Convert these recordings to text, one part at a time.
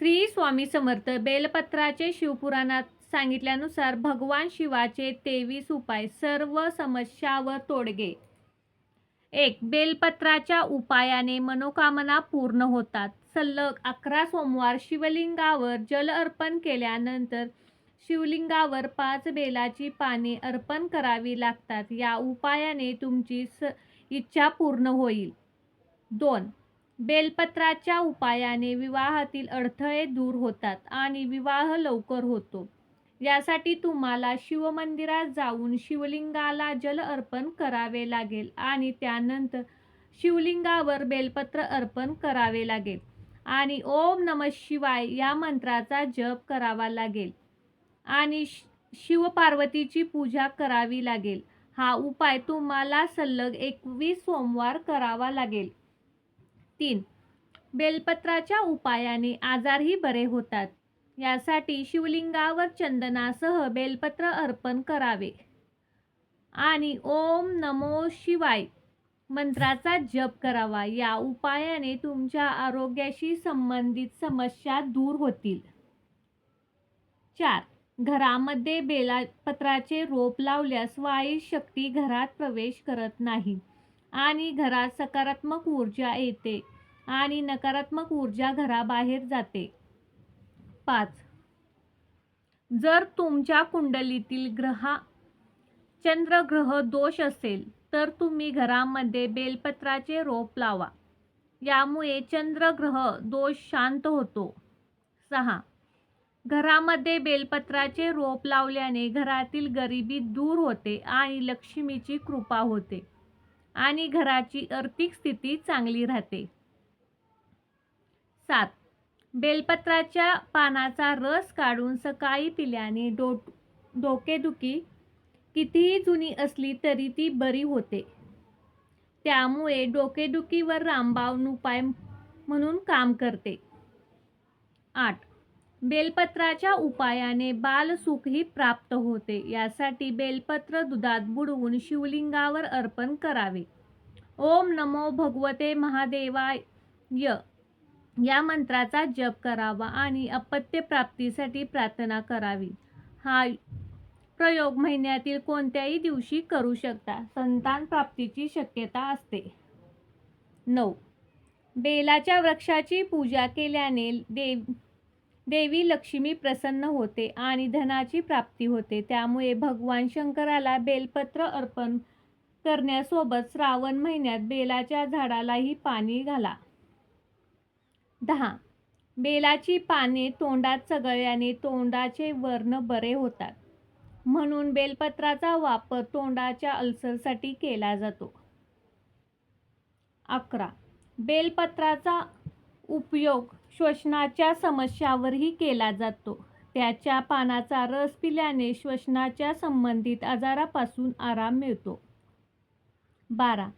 श्री स्वामी समर्थ बेलपत्राचे शिवपुराणात सांगितल्यानुसार भगवान शिवाचे तेवीस उपाय सर्व समस्यावर तोडगे. एक बेलपत्राच्या उपायाने मनोकामना पूर्ण होतात. सलग अकरा सोमवार शिवलिंगावर जल अर्पण केल्यानंतर शिवलिंगावर पाच बेलाची पाने अर्पण करावी लागतात. या उपायाने तुमची स इच्छा पूर्ण होईल. दोन बेलपत्राच्या उपायाने विवाहातील अडथळे दूर होतात आणि विवाह लवकर होतो. यासाठी तुम्हाला शिवमंदिरात जाऊन शिवलिंगाला जल अर्पण करावे लागेल आणि त्यानंतर शिवलिंगावर बेलपत्र अर्पण करावे लागेल. आणि ओम नम शिवाय या मंत्राचा जप करावा लागेल. आणि शिवपार्वतीची पूजा करावी लागेल. हा उपाय तुम्हाला सलग एकवीस सोमवार करावा लागेल. तीन. बेलपत्राच्या उपायाने आजारही बरे होतात. यासाठी शिवलिंगावर चंदनासह बेलपत्र अर्पण करावे. आणि ओम नमो शिवाय मंत्राचा जप करावा. या उपायाने तुमच्या आरोग्याशी संबंधित समस्या दूर होतील. चार. घरामध्ये बेलापत्राचे रोप लावल्यास वाईट शक्ती घरात प्रवेश करत नाही आणि घरात सकारात्मक ऊर्जा येते. आणि नकारात्मक ऊर्जा घराबाहेर जाते. पाच. जर तुमच्या कुंडलीतील ग्रहा चंद्रग्रह दोष असेल तर तुम्ही घरामध्ये बेलपत्राचे रोप लावा. यामुळे चंद्रग्रह दोष शांत होतो. सहा. घरामध्ये बेलपत्राचे रोप लावल्याने घरातील गरिबी दूर होते आणि लक्ष्मीची कृपा होते आणि घराची आर्थिक स्थिती चांगली राहते. सात. बेलपत्राच्या पानाचा रस काढून सकाळी पिल्याने डो डोकेदुखी कितीही जुनी असली तरी ती बरी होते. त्यामुळे डोकेदुखीवर रामबावन उपाय म्हणून काम करते. आठ. बेलपत्राच्या उपायाने बालसुखही प्राप्त होते. यासाठी बेलपत्र दुधात बुडवून शिवलिंगावर अर्पण करावे. ओम नमो भगवते महादेवाय या मंत्राचा जप करावा आणि अपत्य प्राप्तीसाठी प्रार्थना करावी. हा प्रयोग महिन्यातील कोणत्याही दिवशी करू शकता. संतान प्राप्तीची शक्यता असते. नऊ. बेलाच्या वृक्षाची पूजा केल्याने देव देवी लक्ष्मी प्रसन्न होते आणि धनाची प्राप्ती होते. त्यामुळे भगवान शंकराला बेलपत्र अर्पण करण्यासोबत श्रावण महिन्यात बेलाच्या झाडालाही पाणी घाला. दहा. बेलाची पाने तोंडात चगळल्याने तोंडाचे वर्ण बरे होतात. म्हणून बेलपत्राचा वापर तोंडाच्या अल्सरसाठी केला जातो. अकरा. बेलपत्राचा उपयोग श्वसनाच्या समस्यावरही केला जातो. त्याच्या पानाचा रस पिल्याने श्वसनाच्या संबंधित आजारापासून आराम मिळतो. बारा.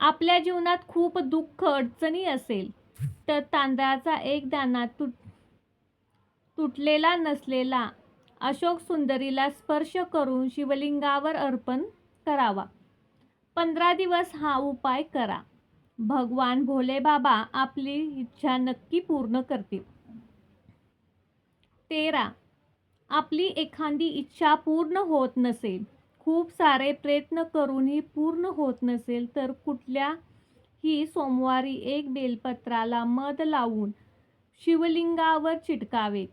आपल्या जीवनात खूप दुःख अडचणी असेल तर तांदळाचा एक दाना तुट तुटलेला नसलेला अशोक सुंदरीला स्पर्श करून शिवलिंगावर अर्पण करावा. पंधरा दिवस हा उपाय करा. भगवान भोले बाबा आपली इच्छा नक्की पूर्ण करतील. तेरा. आपली एखादी इच्छा पूर्ण होत नसेल खूप सारे प्रयत्न करूनही पूर्ण होत नसेल तर कुठल्या ही सोमवारी एक बेलपत्राला मध लावून शिवलिंगावर चिटकावे.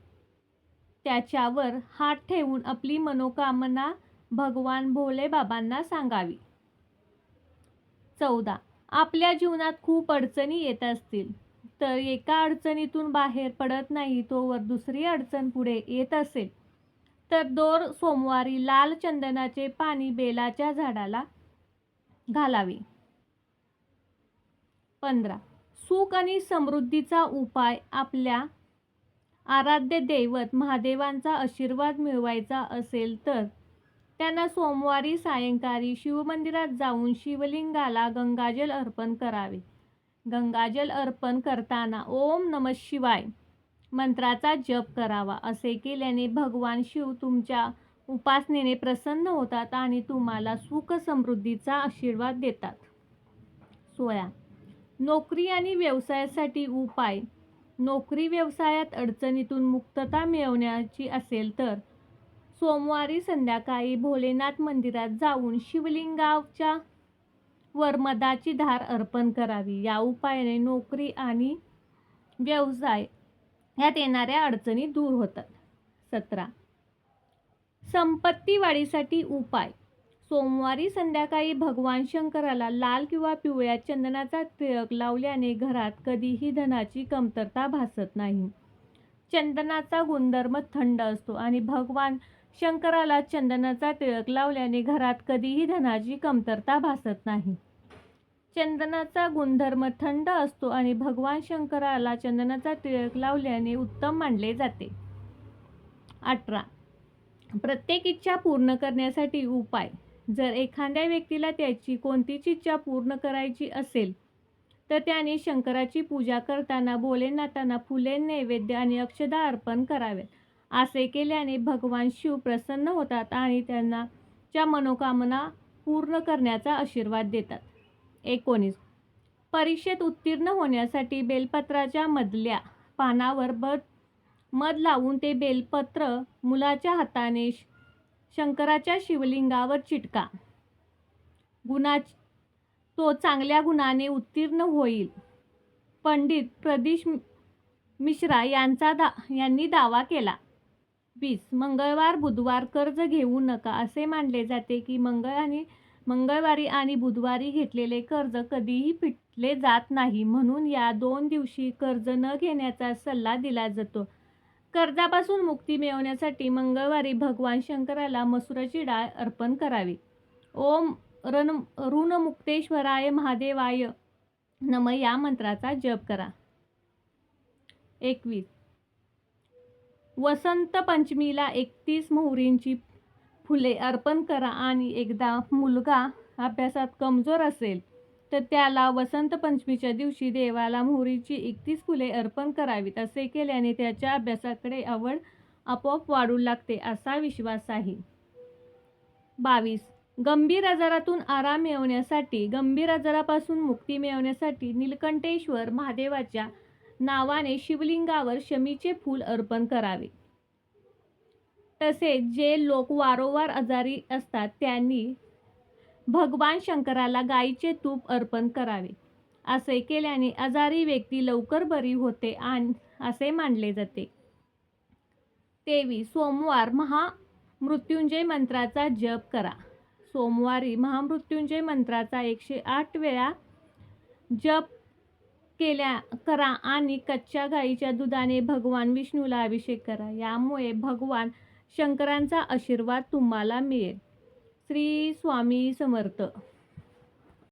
त्याच्यावर हात ठेवून आपली मनोकामना भगवान भोलेबाबांना सांगावी. चौदा. आपल्या जीवनात खूप अडचणी येत असतील तर एका अडचणीतून बाहेर पडत नाही तोवर दुसरी अडचण पुढे येत असेल. तर दोर सोमवारी लाल चंदनाचे पाणी बेलाच्या झाडाला घालावे. पंधरा. सुख आणि समृद्धीचा उपाय आपल्या आराध्य दैवत महादेवांचा आशीर्वाद मिळवायचा असेल तर त्यांना सोमवारी सायंकाळी शिवमंदिरात जाऊन शिवलिंगाला गंगाजल अर्पण करावे. गंगाजल अर्पण करताना ओम नम शिवाय मंत्राचा जप करावा. असे केल्याने भगवान शिव तुमच्या उपासनेने प्रसन्न होतात आणि तुम्हाला सुख समृद्धीचा आशीर्वाद देतात. सोळा. नोकरी आणि व्यवसायासाठी उपाय. नोकरी व्यवसायात अडचणीतून मुक्तता मिळवण्याची असेल तर सोमवारी संध्याकाळी भोलेनाथ मंदिरात जाऊन शिवलिंगाच्या वर मधाची धार अर्पण करावी. या उपायाने नोकरी आणि व्यवसाय यात येणाऱ्या अडचणी दूर होतात. सतरा. संपत्ती वाढीसाठी उपाय. सोमवारी संध्याकाळी भगवान शंकराला लाल किंवा पिवळ्या चंदनाचा तिळक लावल्याने घरात कधीही धनाची कमतरता भासत नाही. चंदनाचा गुणधर्म थंड असतो आणि भगवान शंकराला चंदनाचा तिळक लावल्याने घरात कधीही धनाची कमतरता भासत नाही. चंदनाचा गुणधर्म थंड असतो आणि भगवान शंकराला चंदनाचा तिळक लावल्याने उत्तम मानले जाते. अठरा. प्रत्येक इच्छा पूर्ण करण्यासाठी उपाय. जर एखाद्या व्यक्तीला त्याची कोणतीच इच्छा पूर्ण करायची असेल तर त्याने शंकराची पूजा करताना भोलेनाथांना फुले नैवेद्य आणि अक्षदा अर्पण करावेत. असे केल्याने भगवान शिव प्रसन्न होतात आणि त्यांना च्या मनोकामना पूर्ण करण्याचा आशीर्वाद देतात. एकोणीस. परीक्षेत उत्तीर्ण होण्यासाठी बेलपत्राच्या मधल्या पानावर बद मध लावून ते बेलपत्र मुलाच्या हाताने श- शंकराच्या शिवलिंगावर चिटका. गुणा तो चांगल्या गुणाने उत्तीर्ण होईल. पंडित प्रदीश मिश्रा यांचा दा यांनी दावा केला. वीस मंगळवार बुधवार कर्ज घेऊ नका असे मानले जाते की मंगळ आणि मंगळवारी आणि बुधवारी घेतलेले कर्ज कधीही फिटले जात नाही म्हणून या दोन दिवशी कर्ज न घेण्याचा सल्ला दिला जातो. कर्जापासून मुक्ती मिळवण्यासाठी मंगळवारी भगवान शंकराला मसुराची डाळ अर्पण करावी. ओम रण ऋणमुक्तेश्वराय महादेवाय नम या मंत्राचा जप करा. एकवीस. वसंत पंचमीला एकतीस मोहरींची फुले अर्पण करा आणि एकदा मुलगा अभ्यासात कमजोर असेल तर त्याला वसंत पंचमीच्या दिवशी देवाला मोहरीची एकतीस फुले अर्पण करावीत असे केल्याने त्याच्या अभ्यासाकडे आवड आपोआप वाढू लागते असा विश्वास आहे. बावीस. गंभीर आजारातून आराम मिळवण्यासाठी गंभीर आजारापासून मुक्ती मिळवण्यासाठी नीलकंठेश्वर महादेवाच्या नावाने शिवलिंगावर शमीचे फूल अर्पण करावे. तसेच जे लोक वारंवार आजारी असतात त्यांनी भगवान शंकराला गाईचे तूप अर्पण करावे. असे केल्याने आजारी व्यक्ती लवकर बरी होते आणि असे मानले जाते. तेवीस सोमवार महामृत्युंजय मंत्राचा जप करा. सोमवारी महामृत्युंजय मंत्राचा एकशे आठ वेळा जप केल्या करा आणि कच्च्या गाईच्या दुधाने भगवान विष्णूला अभिषेक करा. यामुळे भगवान शंकरांचा आशीर्वाद तुम्हाला मिळेल. श्री स्वामी समर्थ.